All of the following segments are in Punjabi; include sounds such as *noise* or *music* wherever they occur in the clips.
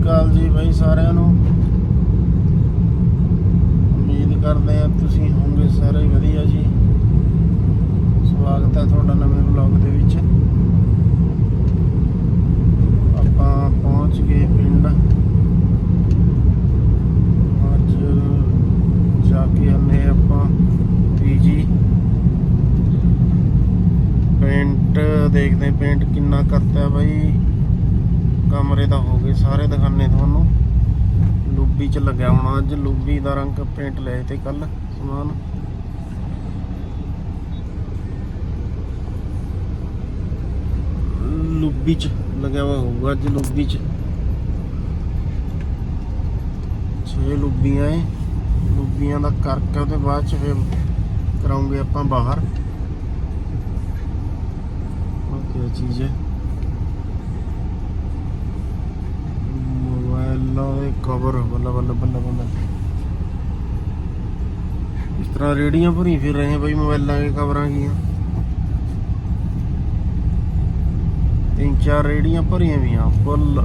ਅਕਾਲ ਜੀ ਬਾਈ ਸਾਰਿਆਂ ਨੂੰ। ਉਮੀਦ ਕਰਦੇ ਆ ਤੁਸੀਂ ਹੋਵੋਗੇ ਸਾਰੇ ਵਧੀਆ ਜੀ। ਸਵਾਗਤ ਹੈ ਤੁਹਾਡਾ ਨਵੇਂ ਵਲੌਗ ਦੇ ਵਿੱਚ। ਆਪਾਂ ਪਹੁੰਚ ਗਏ ਪਿੰਡ। ਅੱਜ ਜਾ ਕੇ ਆਨੇ ਆਪਾਂ ਪੀਜੀ। ਪੇਂਟ ਦੇਖਦੇ ਪੇਂਟ ਕਿੰਨਾ ਕਰਤਾ ਬਾਈ। ਕਮਰੇ ਦਾ ਹੋ ਗਏ ਸਾਰੇ ਦਿਖਾਣੇ ਤੁਹਾਨੂੰ। ਲੁੱਬੀ ਚ ਲੱਗਿਆ ਹੋਣਾ ਅੱਜ। ਲੁੱਬੀ ਦਾ ਰੰਗ ਪੇਂਟ ਲਏ ਤੇ ਕੱਲ ਸਮਾਨ। ਲੁੱਬੀ ਚ ਲੱਗਿਆ ਹੋਇਆ ਹੋਊਗਾ ਅੱਜ, ਲੁੱਬੀ ਚ। ਛੇ ਲੁੱਬੀਆਂ ਏ ਲੁੱਬੀਆਂ ਦਾ ਕਰਕੇ ਉਹਦੇ ਬਾਅਦ ਚ ਫਿਰ ਕਰਾਉਂਗੇ ਆਪਾਂ ਬਾਹਰ। ਓਕੇ ਚੀਜ਼ ਹੈ ਮੋਬਾਈਲਾਂ ਦੇ ਕਵਰ ਬੱਲਾ ਬੱਲਾ ਬੱਲਾ ਬੱਲਾ। ਇਸ ਤਰ੍ਹਾਂ ਰੇੜੀਆਂ ਭਰੀ ਫਿਰ ਰਹੇ ਬਈ ਮੋਬਾਈਲਾਂ ਦੇ ਕਵਰਾਂ ਦੀਆਂ ਤਿੰਨ ਚਾਰ ਰੇੜੀਆਂ ਭਰੀਆਂ ਵੀ ਆ ਫੁੱਲ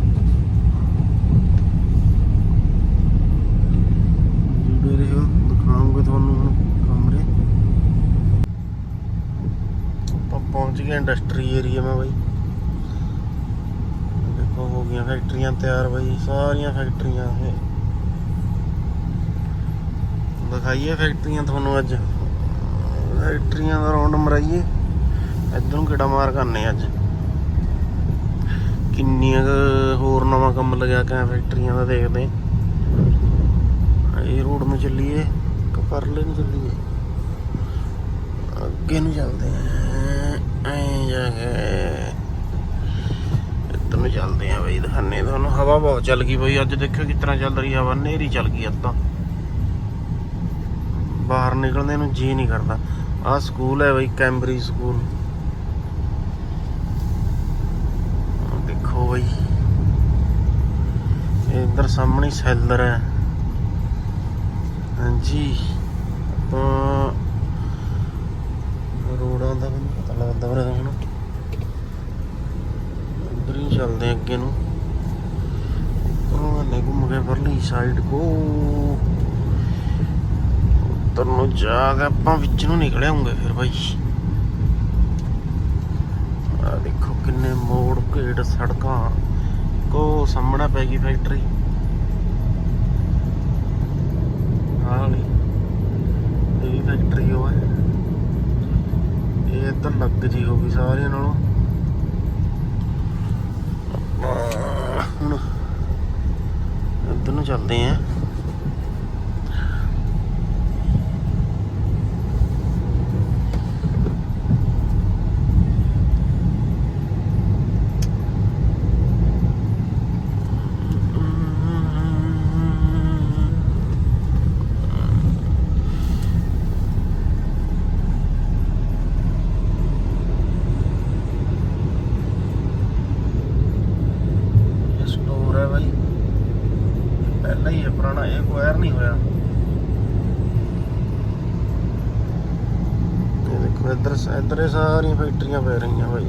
ਜੁੜੇ ਰਹੋ, ਦਿਖਾਉਂਗੇ ਤੁਹਾਨੂੰ ਹੁਣ ਕਮਰੇ। ਆਪਾਂ ਪਹੁੰਚ ਗਏ ਇੰਡਸਟਰੀ ਏਰੀਆ ਮਾ ਬਈ। ਹੋ ਗਈਆਂ ਫੈਕਟਰੀਆਂ ਤਿਆਰ ਬਈ, ਸਾਰੀਆਂ ਫੈਕਟਰੀਆਂ ਇਹ। ਦਿਖਾਈਏ ਫੈਕਟਰੀਆਂ ਤੁਹਾਨੂੰ ਅੱਜ। ਫੈਕਟਰੀਆਂ ਦਾ ਰੌਂਡ ਮਰਾਈਏ। ਇੱਧਰ ਕਿਹੜਾ ਮਾਰ ਕਰਨੇ ਅੱਜ। ਕਿੰਨੀਆਂ ਹੋਰ ਨਵਾਂ ਕੰਮ ਲੱਗਿਆ ਕਿ ਫੈਕਟਰੀਆਂ ਦਾ ਦੇਖਦੇ ਇਹ ਰੋਡ ਨੂੰ ਚੱਲੀਏ ਪਰਲੇ ਨੂੰ ਚੱਲੀਏ। ਅੱਗੇ ਨੂੰ ਚੱਲਦੇ ਆਂ ਐਂ ਜਾ ਕੇ। ਨੂੰ ਚੱਲਦੇ ਆ ਬਈ ਦਿਖਾਨੇ ਤੁਹਾਨੂੰ। ਹਵਾ ਬਹੁਤ ਚੱਲ ਗਈ ਬਈ, ਅੱਜ ਦੇਖਿਓ ਕਿਸ ਤਰ੍ਹਾਂ ਚੱਲ ਰਹੀ ਹਵਾ। ਨੇਰੀ ਚੱਲ ਗਈ ਅੱਜ ਤਾਂ। ਬਾਹਰ ਨਿਕਲਣੇ ਨੂੰ ਜੀ ਨਹੀਂ ਕਰਦਾ। ਆਹ ਸਕੂਲ ਹੈ ਬਈ ਕੈਂਬਰੀ ਸਕੂਲ। ਦੇਖੋ ਬਈ। ਇਧਰ ਸਾਹਮਣੇ ਸੈਲਰ ਹੈ। ਹਾਂਜੀ। ਆਪਾਂ ਰੋਡਾਂ ਦਾ ਵੀ ਪਤਾ ਲੱਗਦਾ ਵੀਰੇ ਹੁਣ। ਹੀ ਚੱਲਦੇ ਅੱਗੇ ਨੂੰ। ਉੱਪਰੋਂ ਨੇ ਘੁੰਮ ਕੇ ਪਰਲੀ ਸਾਈਡ ਕੋ। ਉੱਤਰ ਨੂੰ ਜਾ ਕੇ ਆਪਾਂ ਵਿੱਚ ਨੂੰ ਨਿਕਲ ਆਉਂਗੇ ਫਿਰ ਬਾਈ। ਆ ਦੇਖੋ ਕਿੰਨੇ ਮੋੜ ਘੇੜ ਸੜਕਾਂ। ਕੋ ਸਾਹਮਣਾ ਪੈ ਗਈ ਫੈਕਟਰੀ ਆਹ ਇਹ ਫੈਕਟਰੀ ਉਹ ਹੈ ਇਹ ਤਾਂ ਲੱਗ ਜੀ ਹੋ ਗਈ ਸਾਰਿਆਂ ਨਾਲੋਂ। ਹੁਣ ਇੱਧਰ ਨੂੰ ਚੱਲਦੇ ਆਂ ਇਹ ਸਟੋਰ ਹੈ ਬਾਈ ਪਹਿਲਾਂ ਹੀ ਹੈ ਪੁਰਾਣਾ ਇਹ ਕੁਆਰ ਨਹੀਂ ਹੋਇਆ ਇਹ ਦੇਖੋ ਇੱਧਰ ਇੱਧਰ ਸਾਰੀਆਂ ਫੈਕਟਰੀਆਂ ਪੈ ਰਹੀਆਂ ਬਾਈ।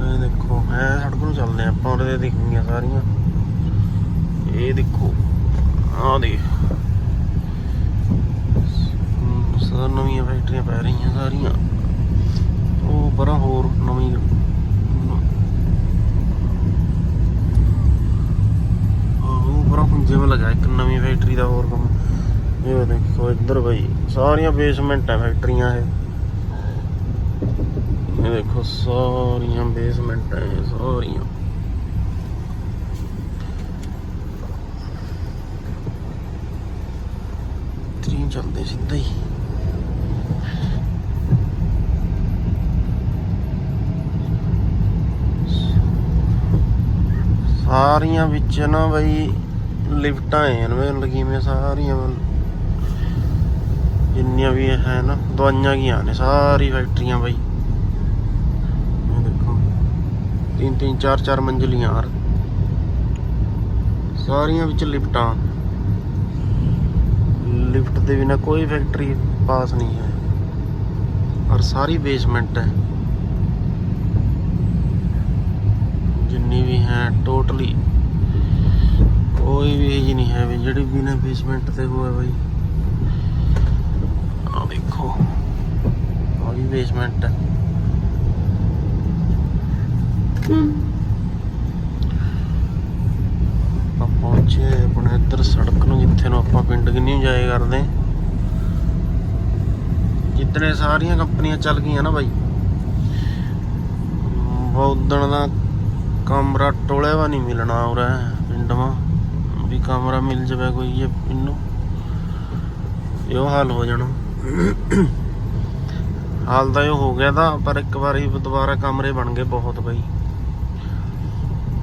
ਇਹ ਦੇਖੋ ਹੈ ਸੜਕ ਨੂੰ ਚੱਲਦੇ ਆਪਾਂ, ਉਹਦੇ ਦਿਖਣਗੀਆਂ ਸਾਰੀਆਂ। ਇਹ ਦੇਖੋ ਆ ਦੇਖ। ਸਾਰ ਨਵੀਆਂ ਫੈਕਟਰੀਆਂ ਪੈ ਰਹੀਆਂ ਸਾਰੀਆਂ। ਉਹ ਪਰਾਂ ਹੋਰ ਨਵੀਂ। ਉਹ ਪਰਾਂ ਪੁੰਜੇ ਵਿੱਚ ਲਗਾ, ਇੱਕ ਨਵੀਂ ਫੈਕਟਰੀ ਦਾ ਹੋਰ ਕੰਮ। ਇਹ ਦੇਖੋ ਇੱਧਰ ਬਈ, ਸਾਰੀਆਂ ਬੇਸਮੈਂਟ ਹੈ ਫੈਕਟਰੀਆਂ ਇਹ। ਇਹ ਦੇਖੋ, ਸਾਰੀਆਂ ਬੇਸਮੈਂਟ ਹੈ ਸਾਰੀਆਂ। ਤਰੀਂ ਚੱਲਦੇ ਸਿੱਧਾ ਹੀ। ਸਾਰੀਆਂ ਵਿੱਚ ਨਾ ਬਈ ਲਿਫਟਾਂ ਐ ਨਵੇਂ ਲੱਗੀਆਂ ਸਾਰੀਆਂ ਜਿੰਨੀਆਂ ਵੀ ਹੈ ਨਾ ਦਵਾਈਆਂ ਗੀਆਂ ਨੇ, ਸਾਰੀ ਫੈਕਟਰੀਆਂ ਬਈ। ਇਹ ਦੇਖੋ। ਤਿੰਨ ਤਿੰਨ, ਚਾਰ ਚਾਰ ਮੰਜ਼ਲੀਆਂ ਹਰ। ਸਾਰੀਆਂ ਵਿੱਚ ਲਿਫਟਾਂ। ਲਿਫਟ ਦੇ ਬਿਨਾ ਕੋਈ ਫੈਕਟਰੀ ਪਾਸ ਨਹੀਂ ਹੈ। ਔਰ ਸਾਰੀ ਬੇਸਮੈਂਟ ਹੈ। ਜਿੰਨੀ ਵੀ ਹੈ, ਟੋਟਲੀ ਕੋਈ ਵੀ ਇਹ ਨਹੀਂ ਹੈ ਵੀ ਜਿਹੜੀ ਬਿਨਾ ਬੇਸਮੈਂਟ ਤੇ ਹੋਇਆ ਬਾਈ। ਆ ਦੇਖੋ ਆ ਵੀ ਬੇਸਮੈਂਟ ਹੈ। ਆਪਾਂ ਪਹੁੰਚੇ ਆਪਣੇ ਇੱਧਰ ਸੜਕ ਨੂੰ ਜਿੱਥੇ ਨੂੰ ਆਪਾਂ ਪਿੰਡ ਕਿੰਨੀ ਜਾਏ ਕਰਦੇ ਜਿੱਤਨੇ ਸਾਰੀਆਂ ਕੰਪਨੀਆਂ ਚੱਲ ਗਈਆਂ ਨਾ ਬਾਈ ਬੌਦਣ ਦਾ ਕਮਰਾ ਟੋਲਿਆ ਵਾ ਨਹੀਂ ਮਿਲਣਾ ਉਰੇ ਪਿੰਡ ਮਾ ਵੀ ਕਮਰਾ ਮਿਲ ਜਾਵੇ ਕੋਈ ਇਹ ਇਹਨੂੰ। ਇਹੋ ਹਾਲ ਹੋ ਜਾਣਾ। ਹਾਲ ਤਾਂ ਇਹ ਹੋ ਗਿਆ ਤਾਂ, ਪਰ ਇੱਕ ਵਾਰੀ ਦੁਬਾਰਾ ਕਮਰੇ ਬਣ ਗਏ ਬਹੁਤ ਬਈ।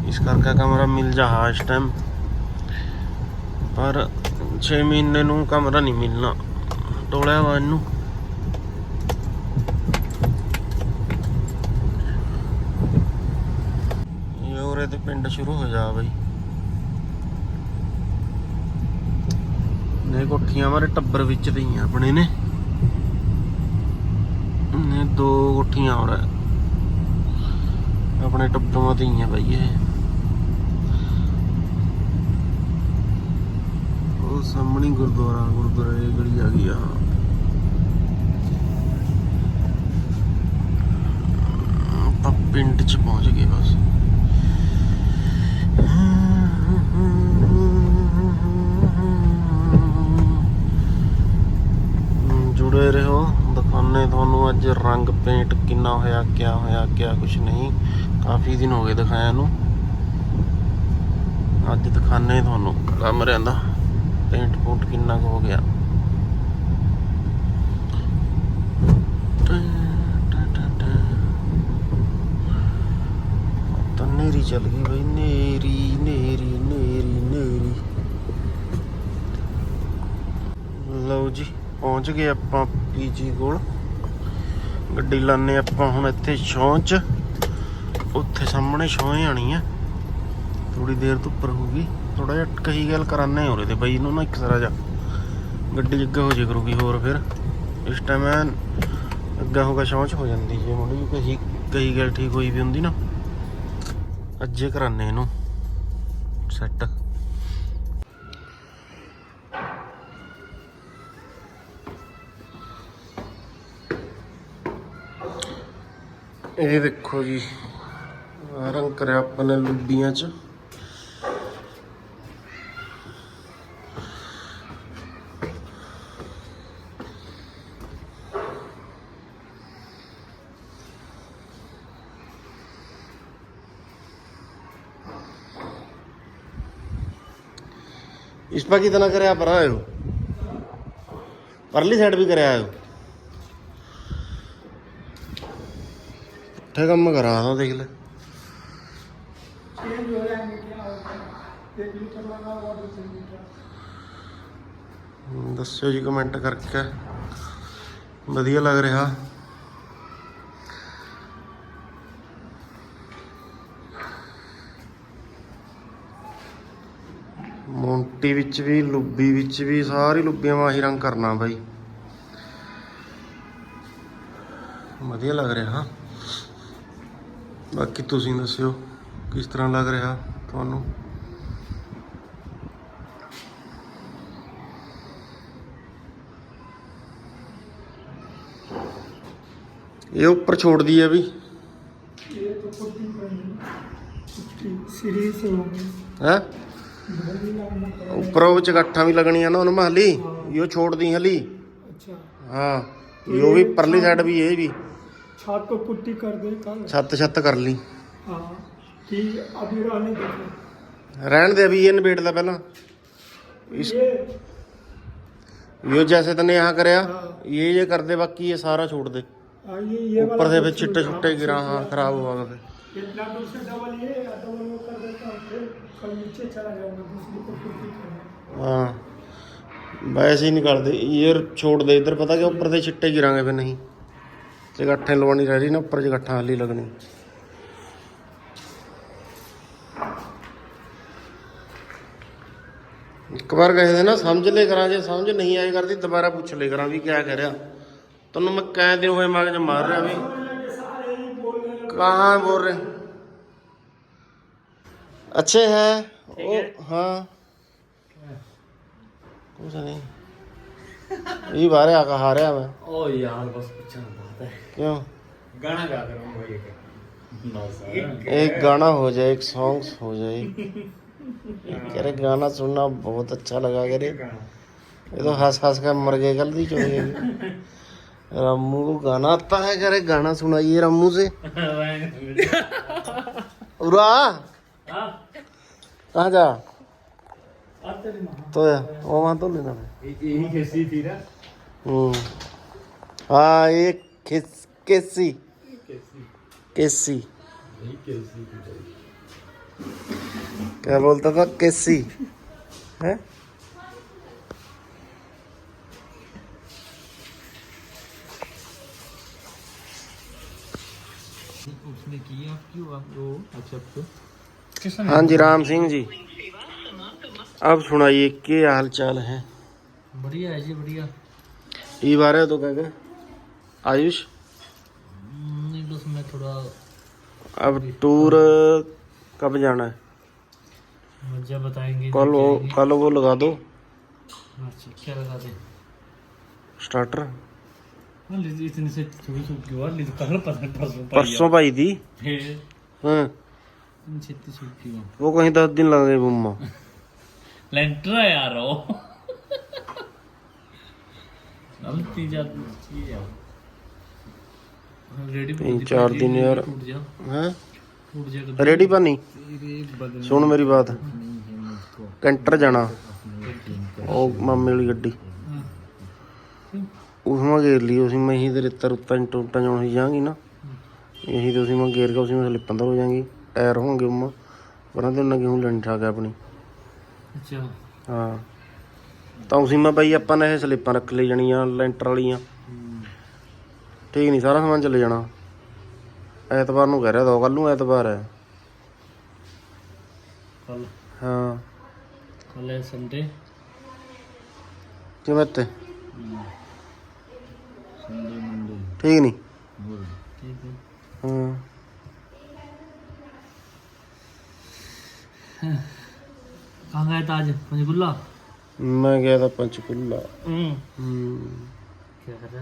ਇਸ ਕਰਕੇ ਕਮਰਾ ਮਿਲ ਜਾ ਇਸ ਟਾਈਮ ਪਰ 6 ਮਹੀਨੇ ਨੂੰ ਕਮਰਾ ਨਹੀਂ ਮਿਲਣਾ। ਟੋਲਿਆ ਵਾ ਇਹਨੂੰ। ਇਹ ਉਰੇ ਤੇ ਪਿੰਡ ਸ਼ੁਰੂ ਹੋ ਜਾ ਬਈ। ਨੇ ਕੋਠੀਆਂ ਮਾਰੇ ਟੱਬਰ ਵਿੱਚ ਪਈਆਂ ਆਪਣੇ ਨੇ। ਨੇ ਦੋ ਕੋਠੀਆਂ ਹੋਰ ਆਪਣੇ ਟੱਬਰਾਂ ਤੇ ਹੀ ਬਈ ਇਹ। ਉਹ ਸਾਹਮਣੇ ਗੁਰਦੁਆਰਾ, ਗੁਰਦੁਆਰੇ ਦੀ ਗਲੀ ਆ ਗਈ ਆ। ਆਪਾਂ ਪਿੰਡ ਚ ਪਹੁੰਚ ਗਏ ਬਸ। ਜੁੜੇ ਰਹੋ। ਦਿਖਾਉਣੇ ਤੁਹਾਨੂੰ ਅੱਜ ਰੰਗ ਪੇਂਟ ਕਿੰਨਾ ਹੋਇਆ, ਕਿਆ ਹੋਇਆ, ਕਿਆ ਕੁਛ ਨਹੀਂ। ਕਾਫੀ ਦਿਨ ਹੋ ਗਏ ਦਿਖਾਇਆ ਨੂੰ। ਅੱਜ ਦਿਖਾਣੇ ਤੁਹਾਨੂੰ ਕੰਮ ਰਹਿੰਦਾ ਪੇਂਟ ਪੂੰਟ ਕਿੰਨਾ ਕੁ ਹੋ ਗਿਆ। ਤਾਂ ਨੇਰੀ ਚੱਲ ਗਈ ਬਈ, ਨੇਰੀ ਨੇਰੀ ਨੇਰੀ ਨੇਰੀ। ਲਓ ਜੀ। ਪਹੁੰਚ ਗਏ ਆਪਾਂ ਪੀਜੀ ਕੋਲ। ਗੱਡੀ ਲਾਣੇ ਆਪਾਂ ਹੁਣ ਇੱਥੇ ਛੌਂ ਚ। ਉੱਥੇ ਸਾਹਮਣੇ ਛੌਂ ਆਣੀ ਆ। ਥੋੜੀ ਦੇਰ ਤੋਂ ਉੱਪਰ ਹੋਊਗੀ ਥੋੜਾ ਜਿਹਾ ਕਹੀ ਗੱਲ ਕਰਾਨੇ ਹੋ ਰਹੇ ਤੇ ਬਾਈ ਇਹਨੂੰ ਨਾ ਇੱਕ ਸਾਰਾ ਜਾ ਗੱਡੀ ਅੱਗੇ ਹੋ ਜੇ ਕਰੂਗੀ ਹੋਰ ਫਿਰ। ਇਸ ਟਾਈਮ ਐ ਅੱਗਾ ਹੋਗਾ ਛੌਂ ਚ ਹੋ ਜਾਂਦੀ ਜੇ ਮੁੰਡੀ ਕਹੀ ਕਹੀ ਗੱਲ ਠੀਕ ਹੋਈ ਵੀ ਹੁੰਦੀ ਨਾ। ਅੱਜੇ ਕਰਾਨੇ ਇਹਨੂੰ। ਸੈੱਟ ਇਹ ਦੇਖੋ ਜੀ ਆਹ ਰੰਗ ਕਰਿਆ ਆਪਾਂ ਨੇ ਲੁੱਡੀਆਂ ਚ इस पर कितना करे आप रहे हो परली साइड भी करे आए हो पुट्ठे कम करा था देख ले चेंज हो जाएंगे क्या होता है एक लीटर लगा हुआ दूसरे लीटर ਦੱਸਿਓ ਜੀ ਕਮੈਂਟ ਕਰਕੇ ਵਧੀਆ ਲੱਗ ਰਿਹਾ ਮੌਂਟੀ ਵਿੱਚ ਵੀ ਲੁੱਬੀ ਵਿੱਚ ਵੀ ਸਾਰੀ ਲੁੱਬੀਆਂ ਵਾਹੀ ਰੰਗ ਕਰਨਾ ਬਾਈ ਵਧੀਆ ਲੱਗ ਰਿਹਾ ਹਾਂ ਬਾਕੀ ਤੁਸੀਂ ਦੱਸਿਓ ਕਿਸ ਤਰ੍ਹਾਂ ਲੱਗ ਰਿਹਾ ਤੁਹਾਨੂੰ? ਇਹ ਉੱਪਰ ਛੋੜਦੀ ਹੈ ਵੀ। ਇਹ ਤਾਂ ਕੁੱਤੀ ਪੈਣੀ ਸੀਰੀਅਸ ਹੈ ਉੱਪਰੋਂ ਵੀ ਲੱਗਣੀਆਂ ਨਾ ਉਹਨਾਂ ਮਹਲੀ ਇਹੋ ਛੋੜਦੀ ਹਲੀ। ਅੱਛਾ। ਹਾਂ ਇਹੋ ਵੀ ਪਰਲੀ ਸਾਈਡ ਵੀ ਇਹ ਵੀ। छत को पुट्टी कर दे कल ਛੱਤ ਛੱਤ ਕਰ ਲਈ हाँ ठीक अभी रहने देते ਰਹਿਣ ਦੇ ਅਭੀ ਇਹ ਨਿਬੇੜ ਲੈ ਪਹਿਲਾਂ ਇਸ ये ਇਹ ਜੈਸੇ ਤਨੇ यहाँ ਕਰਿਆ हाँ ਇਹ ਜੇ ਕਰਦੇ ਬਾਕੀ ਇਹ ਸਾਰਾ ਛੋੜ ਦੇ हाँ, ये ये ਉੱਪਰ वाला ਦੇ तो ਵਿੱਚ ਛਿੱਟੇ छूट ਛੁੱਟੇ जाओ। ਗਿਰਾ ਹਾਂ ਖਰਾਬ ਹੋਵਾਂਗਾ ਫਿਰ इतना दूर से डबल ये या डबल वो कर देता हूँ फिर कल नीचे चला जाऊंगा दूसरी को पुट्टी करना ਹਾਂ ਵੈਸੇ ਹੀ ਨਿਕਲਦੇ ਇਹ ਛੋੜ ਦੇ ਇੱਧਰ ਪਤਾ ਕਿ ਉੱਪਰ ਦੇ ਛਿੱਟੇ ਗਿਰਾਂਗੇ ਫਿਰ ਨਹੀਂ ਜਗਾਠੇ ਲਵਾਣੀ ਰਹਿ ਰਹੀ ਨਾ ਉੱਪਰ ਜਗਾਠਾਂ ਹਲੀ ਲੱਗਣੀ ਇੱਕ ਵਾਰ ਕਹੇ ਦੇ ਨਾ ਸਮਝ ਲੈ ਕਰਾਂ ਜੇ ਸਮਝ ਨਹੀਂ ਆਈ ਕਰਦੀ ਦੁਬਾਰਾ ਪੁੱਛ ਲੈ ਕਰਾਂ ਵੀ ਕਿਆ ਕਹਿ ਰਿਹਾ ਤੈਨੂੰ ਮੈਂ ਕਹਿ ਦਿਨ ਹੋਏ ਮਗਜ ਮਾਰ ਰਿਹਾ ਵੀ सारे ही बोल रहे हैं ਕਹਾਂ ਬੋਲ ਰਹੇ अच्छे हैं ओ हाँ कुछ नहीं ये बारे आका हारे मैं ओ यार बस पूछना बात है क्यों गाना गा कर रहा हूँ भाई एक बस एक गाना हो जाए एक सॉन्ग हो जाए कह रहे गाना सुनना बहुत अच्छा लगा कह रहे ये तो हंस हंस कर मर गए कल दी चले गए रामू को गाना आता है कह रहे गाना सुनाइए रामू से उरा कहाँ जा तो या वो वहाँ तो लेना है यही कैसी थी ना हम्म हाँ ये किस कैसी? कैसी। क्या बोलता था? कैसी। है? उसने किया क्यों आप वो एक्सेप्ट हाँ जी राम सिंह जी। अब सुनाइए क्या हाल चाल है? बढ़िया है जी बढ़िया। ये बारे तो क्या क्या? आयुष नहीं बस मैं थोड़ा अब टूर कब जाना है मजा बताएंगे कल वो कल वो लगा दो अच्छा क्या लगा दे स्टार्टर हाँ लीजिए इतने से थोड़ी सी क्यों लीजिए कल पता परसों पाई परसों पाई थी फिर हाँ इतनी छेती सूख क्यों वो कहीं दस दिन लग गए बुम्मा लेंटर है यार वो अब तीन चार चीज है ਰੇੜੀ ਤਿੰਨ ਚਾਰ ਦਿਨ ਯਾਰ। ਹੈ? ਟੁੱਟ ਜਾ ਸੁਣ ਮੇਰੀ ਬਾਤ। ਕੈਂਟਰ ਜਾਣਾ। ਉਹ ਮਾਮੇ ਵਾਲੀ ਗੱਡੀ। ਉਸ ਮਾ ਗੇਰ ਲਈ ਉਸੀ ਮੈਂ ਹੀ ਤੇਰੇ ਉੱਤਾਂ ਟੁੱਟਾਂ ਜਾਣ ਹੀ ਜਾਾਂਗੀ ਨਾ। ਇਹੀ ਤੁਸੀਂ ਮੈਂ ਗੇਰ ਕੇ ਉਸੀ ਮੈਂ ਸਲਿੱਪਾਂ ਹੋ ਜਾਾਂਗੀ ਟਾਇਰ ਹੋਣਗੇ ਉਮਾ। ਪਰਾਂ ਤੇ ਉਹਨਾਂ ਕਿਉਂ ਲੰਡ ਠਾ ਗਿਆ ਆਪਣੀ? ਅੱਛਾ। ਹਾਂ। ਤਾਂ ਉਸੇ ਮੈਂ ਬਾਈ ਆਪਾਂ ਨੇ ਇਹ ਸਲਿੱਪਾਂ ਰੱਖ ਲਈ ਜਾਣੀਆਂ ਲੈਂਟਰ ਵਾਲੀਆਂ। ਠੀਕ ਨਹੀਂ ਸਾਰਾ ਸਮਾਨ ਚੱਲੇ ਜਾਣਾ। ਐਤਵਾਰ ਨੂੰ ਕਹਿ ਰਿਹਾ ਦੋ ਕੱਲ ਨੂੰ ਐਤਵਾਰ ਹੈ। ਕੱਲ ਹਾਂ। ਕੱਲ ਹੈ ਸੰਡੇ ਕਿਵੇਂ ਤੇ ਸੰਡੇ ਮੰਡੇ ਠੀਕ ਨਹੀਂ। ਠੀਕ ਹੈ। ਹਾਂ। ਕਹਾਂ ਗਏ ਤਾਜ ਪੰਚਕੁਲਾ? ਮੈਂ ਗਿਆ ਤਾਂ ਪੰਚਕੁਲਾ। ਹੂੰ। ਹੂੰ। ਕੀ ਕਰ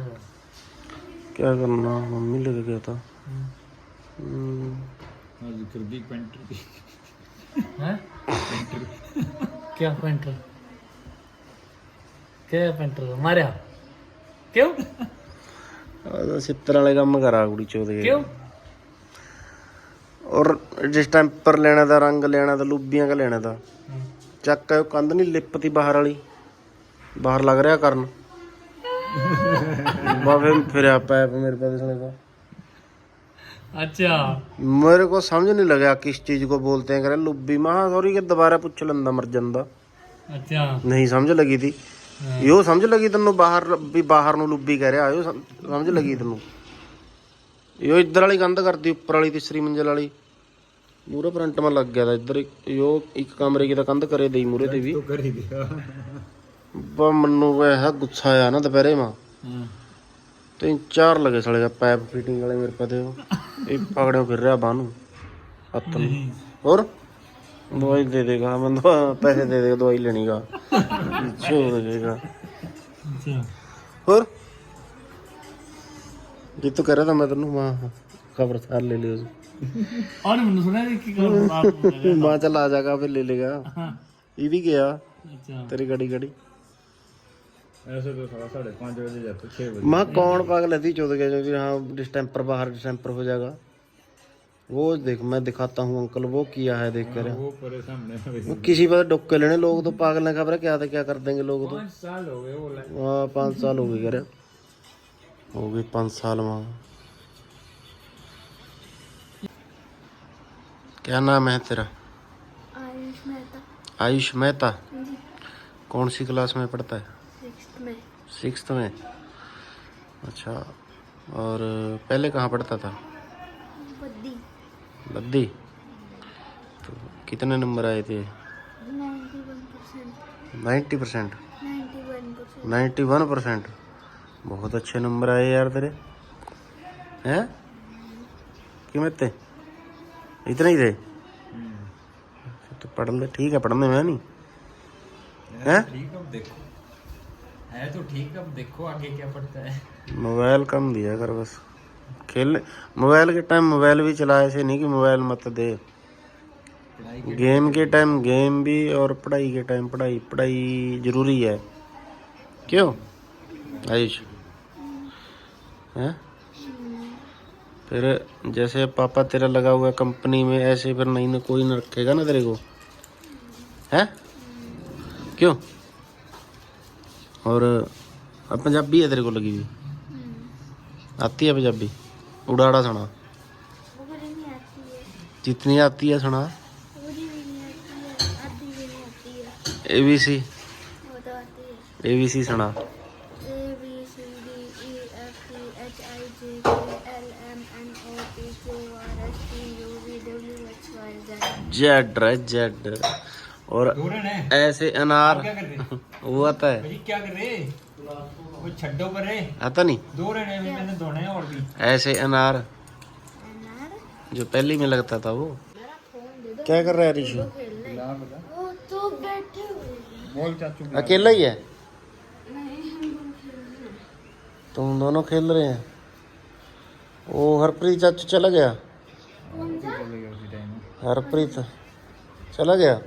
क्या करना मम्मी लेके गया था हम्म। हम्म, आज कर दी पेंटर की हैं क्या पेंटर क्या पेंटर मारा क्यों ਆਹ ਤਾਂ ਛਿੱਤਰ ਵਾਲੇ ਕੰਮ ਕਰਾ ਕੁੜੀ ਚੋਦ ਕੇ क्यों ਔਰ ਜਿਸ ਟਾਈਮ ਪਰ ਲੈਣਾ ਦਾ ਰੰਗ ਲੈਣਾ ਤਾਂ ਲੂਬੀਆਂ ਕਾ ਲੈਣਾ ਦਾ ਚੱਕ ਕੇ ਉਹ ਕੰਧ ਨਹੀਂ ਲਿਪਤੀ ਬਾਹਰ ਵਾਲੀ ਬਾਹਰ ਲੱਗ ਰਿਹਾ ਕਰਨ ਬਾਵੇ ਫਿਰਿਆ ਪੈਪ ਮੇਰੇ ਪਾਸ ਸਲੇ ਦਾ अच्छा मेरे को समझ नहीं लगा किस चीज को बोलते हैं करे लुब्बी महा सॉरी के दोबारा पूछ लंदा मर ਜਾਂਦਾ अच्छा ਨਹੀਂ ਸਮਝ ਲੱਗੀ ਤੀ ਇਹੋ ਸਮਝ ਲੱਗੀ ਤੈਨੂੰ ਬਾਹਰ ਵੀ ਬਾਹਰ ਨੂੰ ਲੁੱਬੀ ਕਹਿ ਰਿਹਾ ਇਹੋ ਸਮ- ਸਮਝ ਲੱਗੀ ਤੈਨੂੰ ਇਹੋ ਇੱਧਰ ਵਾਲੀ ਕੰਧ ਕਰਦੀ ਉੱਪਰ ਵਾਲੀ ਤੀਸਰੀ ਮੰਜ਼ਲ ਵਾਲੀ ਮੂਰੇ ਫਰੰਟ ਮਾ ਲੱਗ ਗਿਆ ਤਾਂ ਇੱਧਰ ਇੱਕ- ਇਹੋ ਇੱਕ ਕਮਰੇ ਕੀ ਤਾਂ ਕੰਧ ਕਰੇ ਦੇਈ ਮੂਰੇ ਤੇ ਵੀ कर ही दिया ਬਾ ਮੈਨੂੰ ਇਹ ਗੁੱਸਾ ਆਇਆ ਨਾ ਦੁਪਹਿਰੇ ਮਾ ਤਿੰਨ ਚਾਰ ਲਗੇ ਸਾਲੇ ਦਾ ਪਾਈਪ ਫਿਟਿੰਗ ਵਾਲੇ ਮੇਰੇ ਪਤੇ ਉਹ ਇਹ ਪਕੜਿਓ ਫਿਰ ਰਿਹਾ ਬਾਨੂੰ ਹੱਥ ਨੂੰ। ਹੋਰ? ਦਵਾਈ ਦੇ ਦੇਗਾ ਬੰਦਾ ਪੈਸੇ ਦੇ ਦੇ ਦਵਾਈ ਲੈਣੀਗਾ। ਛੋੜ ਦੇਗਾ ਹੋਰ? ਜੇ ਤੂੰ ਕਰਿਆ ਤਾਂ ਮੈਂ ਤੈਨੂੰ ਮਾਂ। ਖਬਰ ਸਾਰ ਲੈ ਲਿਓ। ਔਰ ਮੈਨੂੰ ਸੁਣਿਆ ਕਿ ਕੀ ਮਾਂ ਚਲ ਆ ਜਾਗਾ ਫਿਰ ਲੈ ਲੇਗਾ। ਇਹ ਵੀ ਗਿਆ। ਤੇਰੀ ਗੜੀ ਗੜੀ। ऐसे तो साढ़े साढ़े पाँच बजे जाते छः बजे माँ कौन पागल है थी चौदह के जो कि हाँ डिस्टेम्पर बाहर डिस्टेम्पर हो जाएगा वो देख मैं दिखाता हूँ अंकल वो किया है देख कर वो परे सामने वो किसी पर डुक्के लेने लोग तो पागल है खबर है क्या था क्या कर देंगे लोग तो पाँच साल हो गए वो लाइन हाँ पाँच साल हो गए कह रहे हो गए पाँच साल वहाँ क्या नाम है तेरा आयुष मेहता आयुष मेहता जी कौन सी क्लास में पढ़ता है सिक्स में सिक्स में अच्छा और पहले कहाँ पढ़ता था बद्दी बद्दी तो कितने नंबर आए थे ninety one percent ninety percent ninety one percent ninety one percent बहुत अच्छे नंबर आए यार तेरे हैं क्यों इतने इतने ही थे पढ़ ले ठीक है पढ़ने में नहीं हैं ठीक अब देखो है तो ठीक अब देखो आगे क्या पड़ता है। मोबाइल कम दिया कर बस। खेल मोबाइल के टाइम मोबाइल भी चला ऐसे नहीं कि मोबाइल मत दे। गेम के टाइम गेम भी और पढ़ाई के टाइम पढ़ाई पढ़ाई ज़रूरी है। क्यों? आयुष। है? फिर जैसे पापा तेरा लगा हुआ है कंपनी में ऐसे फिर नहीं ना कोई ना रखेगा ना तेरे को। है? क्यों? और अब पंजाबी है तेरे को लगी हुई आती है पंजाबी उड़ाड़ा सुना वो मुझे नहीं आती है जितनी आती है सुना पूरी भी नहीं आती है आधी भी नहीं आती है ए बी सी वो तो आती है ए बी सी सुना A B C D E F T H I J K L M N O P Q R S T U V W X Y Z Z है जेड और ऐसे अनार *laughs* वो आता है। आता नहीं। दो ऐसे अनार। जो पहले में लगता था वो। क्या कर रहा है ऋषि तो अकेला ही है? तुम दोनों खेल रहे हैं? वो हरप्रीत चाचू चला गया। हरप्रीत चला गया?